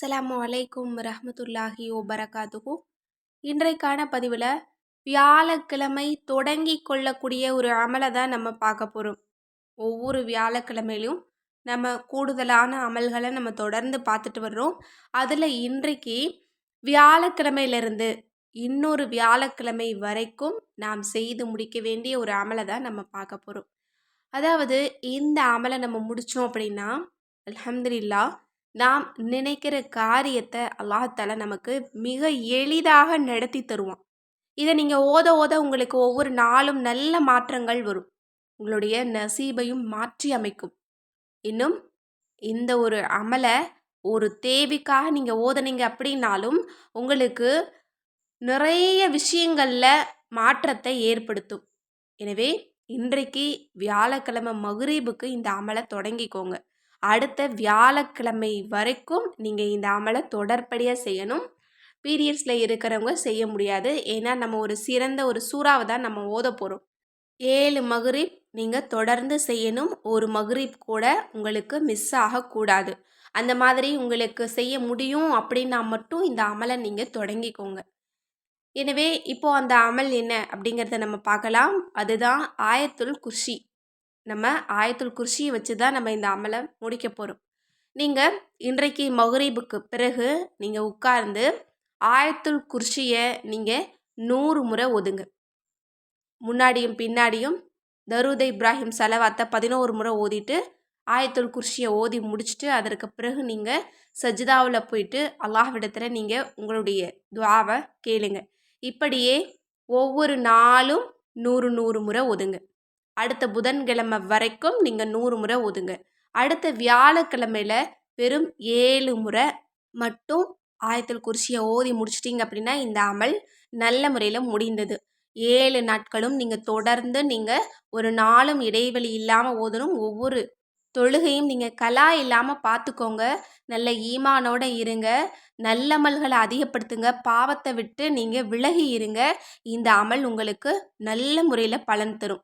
அஸ்ஸலாமு அலைக்கும் ரஹ்மத்துல்லாஹி வபரகாத்துஹு. இன்றைக்கான பதிவில் வியாழக்கிழமை தொடங்கி கொள்ளக்கூடிய ஒரு அமலை தான் நம்ம பார்க்க போகிறோம் ஒவ்வொரு வியாழக்கிழமையிலும் நம்ம கூடுதலான அமல்களை நம்ம தொடர்ந்து பார்த்துட்டு வர்றோம். அதில் இன்றைக்கு வியாழக்கிழமையிலிருந்து இன்னொரு வியாழக்கிழமை வரைக்கும் நாம் செய்து முடிக்க வேண்டிய ஒரு அமலை தான் நம்ம பார்க்க போகிறோம் அதாவது இந்த அமலை நம்ம முடித்தோம் அப்படின்னா அலமதுல்லா நாம் நினைக்கிற காரியத்தை அல்லாஹால நமக்கு மிக எளிதாக நடத்தி தருவான். இதை நீங்கள் ஓத ஓத உங்களுக்கு ஒவ்வொரு நாளும் நல்ல மாற்றங்கள் வரும். உங்களுடைய நசீபையும் மாற்றி அமைக்கும். இன்னும் இந்த ஒரு அமலை ஒரு தேவிக்காக நீங்கள் ஓதனீங்க அப்படின்னாலும் உங்களுக்கு நிறைய விஷயங்களில் மாற்றத்தை ஏற்படுத்தும். எனவே இன்றைக்கு வியாழக்கிழமை மகுரீபுக்கு இந்த அமலை தொடங்கிக்கோங்க. அடுத்த வியாழக்கிழமை வரைக்கும் நீங்கள் இந்த அமலை தொடர்படியாக செய்யணும். பீரியட்ஸில் இருக்கிறவங்க செய்ய முடியாது. ஏன்னா நம்ம ஒரு சிறந்த ஒரு சூறாவை தான் நம்ம ஓத போகிறோம் ஏழு மகுரீப் நீங்கள் தொடர்ந்து செய்யணும். ஒரு மகுரீப் கூட உங்களுக்கு மிஸ் ஆகக்கூடாது அந்த மாதிரி உங்களுக்கு செய்ய முடியும் அப்படின்னா மட்டும் இந்த அமலை நீங்கள் தொடங்கிக்கோங்க. எனவே இப்போது அந்த அமல் என்ன அப்படிங்கிறத நம்ம பார்க்கலாம். அதுதான் ஆயத்துல் குஷி நம்ம ஆயத்துல் குர்ஷியை வச்சு தான் நம்ம இந்த அமலை முடிக்க போகிறோம் நீங்கள் இன்றைக்கு மகுரீபுக்கு பிறகு நீங்கள் உட்கார்ந்து ஆயத்துல் குர்ஷியை நீங்கள் நூறு முறை ஒதுங்க. முன்னாடியும் பின்னாடியும் தருத இப்ராஹிம் செலவாத்தை பதினோரு முறை ஓதிட்டு ஆயத்துல் குர்ஷியை ஓதி முடிச்சுட்டு அதற்கு பிறகு நீங்கள் சஜிதாவில் போயிட்டு அல்லாஹ்விடத்தில் நீங்கள் உங்களுடைய துவாவை கேளுங்க. இப்படியே ஒவ்வொரு நாளும் நூறு நூறு முறை ஒதுங்க. அடுத்த புதன்கிழமை வரைக்கும் நீங்கள் நூறு முறை ஒதுங்க. அடுத்த வியாழக்கிழமையில் வெறும் ஏழு முறை மட்டும் ஆயத்தில் குறிச்சியை ஓதி முடிச்சிட்டிங்க அப்படின்னா இந்த அமல் நல்ல முறையில் முடிந்தது. ஏழு நாட்களும் நீங்கள் தொடர்ந்து நீங்கள் ஒரு நாளும் இடைவெளி இல்லாமல் ஓதணும். ஒவ்வொரு தொழுகையும் நீங்கள் கலா இல்லாமல் பார்த்துக்கோங்க நல்ல ஈமானோட இருங்க. நல்லமல்களை அதிகப்படுத்துங்க. பாவத்தை விட்டு நீங்கள் விலகி இருங்க. இந்த அமல் உங்களுக்கு நல்ல முறையில் பலன் தரும்.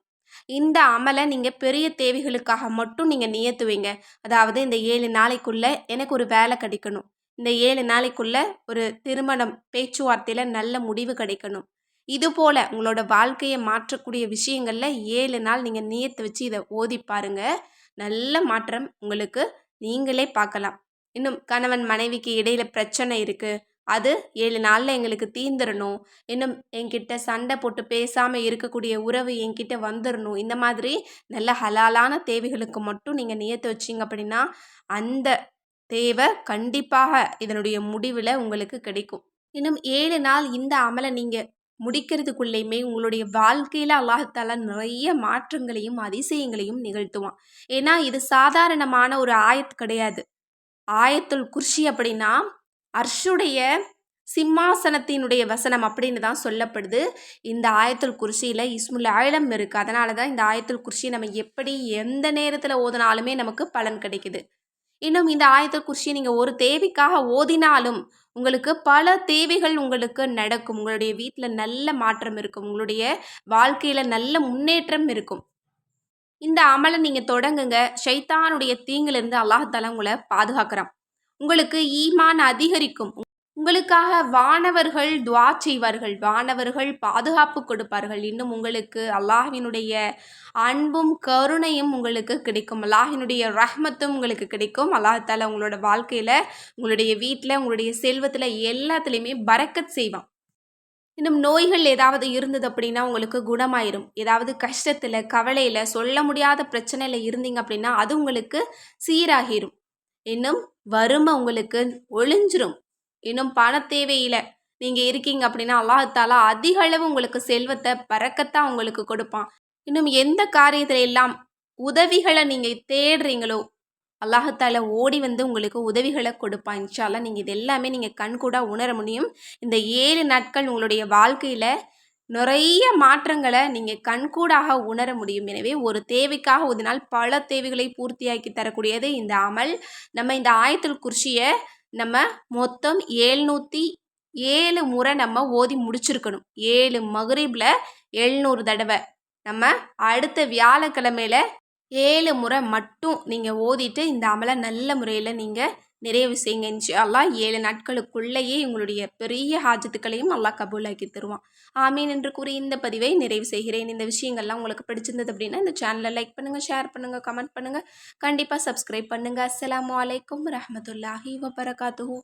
இந்த அமலை நீங்கள் பெரிய தேவைகளுக்காக மட்டும் நீங்கள் நியத்துவீங்க. அதாவது இந்த ஏழு நாளைக்குள்ளே எனக்கு ஒரு வேலை கிடைக்கணும். இந்த ஏழு நாளைக்குள்ளே ஒரு திருமணம் பேச்சுவார்த்தையில் நல்ல முடிவு கிடைக்கணும். இது போல் உங்களோட வாழ்க்கையை மாற்றக்கூடிய விஷயங்களில் ஏழு நாள் நீங்கள் நியத்து வச்சு இதை ஓதி பாருங்கள் நல்ல மாற்றம் உங்களுக்கு நீங்களே பார்க்கலாம். இன்னும் கணவன் மனைவிக்கு இடையில் பிரச்சனை இருக்குது அது ஏழு நாளில் எங்களுக்கு தீந்துடணும் இன்னும் என்கிட்ட சண்டை போட்டு பேசாமல் இருக்கக்கூடிய உறவு என்கிட்ட வந்துடணும் இந்த மாதிரி நல்ல ஹலாலான தேவைகளுக்கு மட்டும் நீங்கள் நியத்து வச்சிங்க அப்படின்னா அந்த தேவை கண்டிப்பாக இதனுடைய முடிவில் உங்களுக்கு கிடைக்கும். இன்னும் ஏழு நாள் இந்த அமலை நீங்கள் முடிக்கிறதுக்குள்ளேயுமே உங்களுடைய வாழ்க்கையில் அல்லாஹால நிறைய மாற்றங்களையும் அதிசயங்களையும் நிகழ்த்துவான். ஏன்னா இது சாதாரணமான ஒரு ஆயத் கிடையாது. ஆயத்துல் குர்ஷி அப்படின்னா அர்ஷுடைய சிம்மாசனத்தினுடைய வசனம் அப்படின்னு தான் சொல்லப்படுது. இந்த ஆயத்துல் குர்சியில் இஸ்முல் ஆயிலம் இருக்குது அதனால தான் இந்த ஆயத்துல் குர்சி நம்ம எப்படி எந்த நேரத்தில் ஓதினாலுமே நமக்கு பலன் கிடைக்குது. இன்னும் இந்த ஆயத்துல் குர்சி நீங்கள் ஒரு தேவைக்காக ஓதினாலும் உங்களுக்கு பல தேவைகள் உங்களுக்கு நடக்கும். உங்களுடைய வீட்டில் நல்ல மாற்றம் இருக்கும். உங்களுடைய வாழ்க்கையில் நல்ல முன்னேற்றம் இருக்கும். இந்த அமலை நீங்கள் தொடங்குங்க. ஷைத்தானுடைய தீங்கிலிருந்து அல்லாஹால உங்களை பாதுகாக்கிறான். உங்களுக்கு ஈமான் அதிகரிக்கும். உங்களுக்காக வானவர்கள் துவா செய்வார்கள். வானவர்கள் பாதுகாப்பு கொடுப்பார்கள். இன்னும் உங்களுக்கு அல்லாஹினுடைய அன்பும் கருணையும் உங்களுக்கு கிடைக்கும். அல்லாஹினுடைய ரஹ்மத்தும் உங்களுக்கு கிடைக்கும். அல்லாஹால உங்களோட வாழ்க்கையில் உங்களுடைய வீட்டில் உங்களுடைய செல்வத்தில் எல்லாத்துலேயுமே பறக்கத் செய்வான். இன்னும் நோய்கள் ஏதாவது இருந்தது அப்படின்னா உங்களுக்கு குணமாயிரும். ஏதாவது கஷ்டத்தில் கவலையில் சொல்ல முடியாத பிரச்சனையில் இருந்தீங்க அப்படின்னா அது உங்களுக்கு சீராகிரும். இன்னும் வறுமை உங்களுக்கு ஒளிஞ்சிரும். இன்னும் பண தேவையில்லை. நீங்கள் இருக்கீங்க அப்படின்னா அல்லாஹாலா அதிக அளவு உங்களுக்கு செல்வத்தை பறக்கத்தான் உங்களுக்கு கொடுப்பான். இன்னும் எந்த காரியத்தில் எல்லாம் உதவிகளை நீங்கள் தேடுறீங்களோ அல்லாஹத்தால ஓடி வந்து உங்களுக்கு உதவிகளை கொடுப்பான். இன்ஷால்லாம் நீங்கள் இது எல்லாமே நீங்கள் கண்கூடாக உணர முடியும். இந்த ஏழு நாட்கள் உங்களுடைய வாழ்க்கையில் நிறைய மாற்றங்களை நீங்கள் கண்கூடாக உணர முடியும். எனவே ஒரு தேவைக்காக ஒரு நாள் பல தேவைகளை பூர்த்தியாக்கி தரக்கூடியது இந்த அமல். நம்ம இந்த ஆயத்தில் குர்ஷியை நம்ம மொத்தம் ஏழ்நூற்றி ஏழு முறை நம்ம ஓதி முடிச்சிருக்கணும். ஏழு மகரீபில் எழுநூறு தடவை. நம்ம அடுத்த வியாழக்கிழமையில ஏழு முறை மட்டும் நீங்கள் ஓதிட்டு இந்த அமலை நல்ல முறையில் நீங்கள் நிறைவு செய்யுங்க இன்ஷா அல்லாஹ் ஏழு நாட்களுக்குள்ளேயே உங்களுடைய பெரிய ஹாஜத்துக்களையும் அல்லாஹ் கபூலாக்கி தருவான். ஆமீன் என்று கூறி இந்த பதிவை நிறைவு செய்கிறேன். இந்த விஷயங்கள்லாம் உங்களுக்கு பிடிச்சிருந்தது அப்படின்னா இந்த சேனலை லைக் பண்ணுங்கள் ஷேர் பண்ணுங்கள் கமெண்ட் பண்ணுங்கள் கண்டிப்பாக சப்ஸ்கிரைப் பண்ணுங்கள் அஸ்ஸலாமு அலைக்கும் ரஹமத்துல்லாஹி வபரகாத்துஹூ.